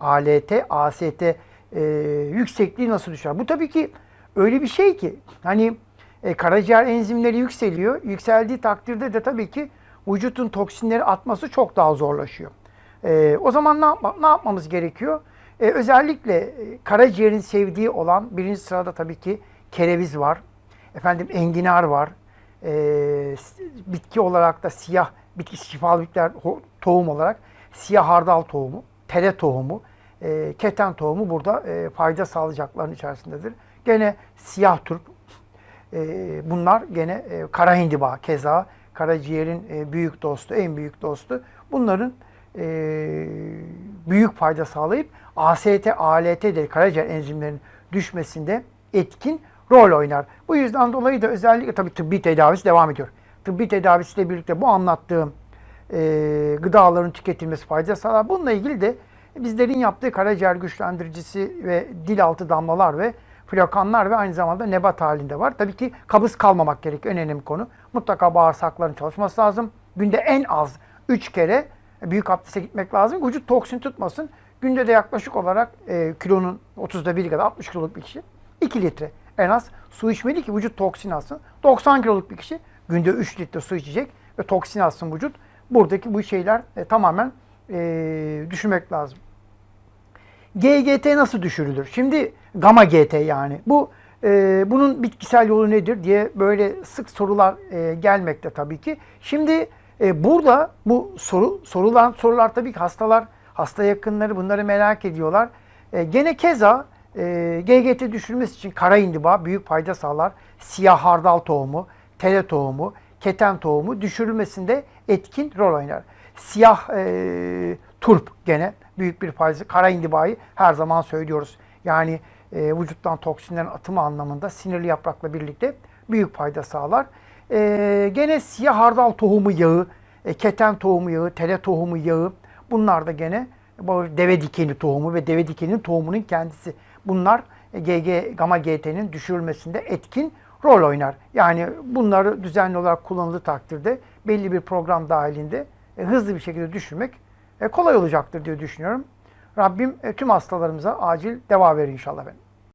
ALT, AST e, yüksekliği nasıl düşer? Bu tabii ki öyle bir şey ki hani e, karaciğer enzimleri yükseliyor. Yükseldiği takdirde de tabii ki vücutun toksinleri atması çok daha zorlaşıyor. E, o zaman ne, yapma, ne yapmamız gerekiyor? E, özellikle e, karaciğerin sevdiği olan birinci sırada tabii ki kereviz var. Efendim enginar var. E, bitki olarak da siyah bitki şifalı bitkiler tohum olarak siyah hardal tohumu, tere tohumu, e, keten tohumu burada e, fayda sağlayacakların içerisindedir. Gene siyah turp, e, bunlar gene e, kara hindiba keza karaciğerin e, büyük dostu, en büyük dostu. Bunların e, büyük fayda sağlayıp AST, ALT de karaciğer enzimlerinin düşmesinde etkin rol oynar. Bu yüzden dolayı da özellikle tabii tıbbi tedavisi devam ediyor. Tıbbi tedavisiyle birlikte bu anlattığım e, gıdaların tüketilmesi fayda sağlar. Bununla ilgili de bizlerin yaptığı karaciğer güçlendiricisi ve dil altı damlalar ve flokanlar ve aynı zamanda nebat halinde var. Tabii ki kabız kalmamak gerek. Önemli konu. Mutlaka bağırsakların çalışması lazım. Günde en az 3 kere büyük abdeste gitmek lazım. Vücut toksin tutmasın. Günde de yaklaşık olarak e, kilonun 30'da biri kadar 60 kiloluk bir kişi 2 litre en az su içmeli ki vücut toksin alsın. 90 kiloluk bir kişi günde 3 litre su içecek ve toksin alsın vücut. Buradaki bu şeyler e, tamamen e, düşünmek lazım. GGT nasıl düşürülür? Şimdi gamma GT yani. Bu e, bunun bitkisel yolu nedir diye böyle sık sorular e, gelmekte tabii ki. Şimdi e, burada bu soru sorulan sorular tabii ki hastalar, hasta yakınları bunları merak ediyorlar. E, gene keza e, GGT düşürmesi için kara indiba büyük fayda sağlar. Siyah hardal tohumu, tele tohumu, keten tohumu düşürülmesinde etkin rol oynar. Siyah e, turp gene büyük bir fayda. Kara indibayı her zaman söylüyoruz. Yani e, vücuttan toksinlerin atımı anlamında sinirli yaprakla birlikte büyük fayda sağlar. E, gene siyah hardal tohumu yağı, e, keten tohumu yağı, tele tohumu yağı bunlar da gene deve dikeni tohumu ve deve dikeninin tohumunun kendisi. Bunlar e, GG gamma GT'nin düşürülmesinde etkin rol oynar. Yani bunları düzenli olarak kullanıldığı takdirde belli bir program dahilinde e, hızlı bir şekilde düşürmek e, kolay olacaktır diye düşünüyorum. Rabbim e, tüm hastalarımıza acil deva verir inşallah. Efendim.